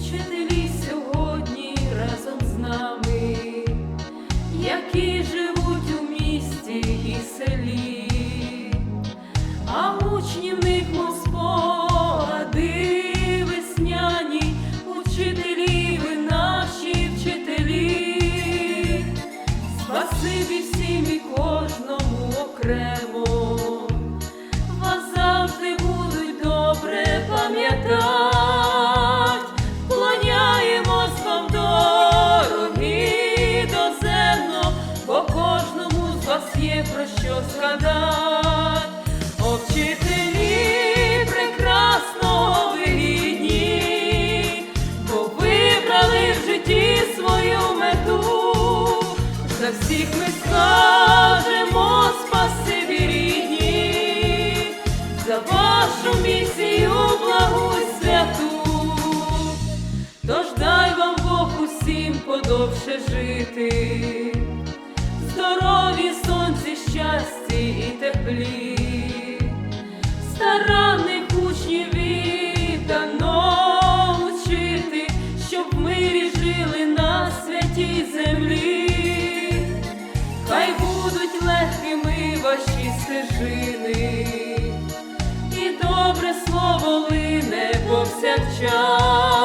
вчителі сьогодні разом з нами, які живуть у місті і селі, а учні в них мов весняні, учителі, наші вчителі, спасибі всім і кожному окремо. Всіх ми скажемо спасибі рідні, за вашу місію благу святу. Тож дай вам Бог усім подовше жити, здорові сонці, щасті і теплі, старанних учнів віддано учити, щоб мирі жили на святій землі. Ваші стежини, і добре слово лине повсякчас,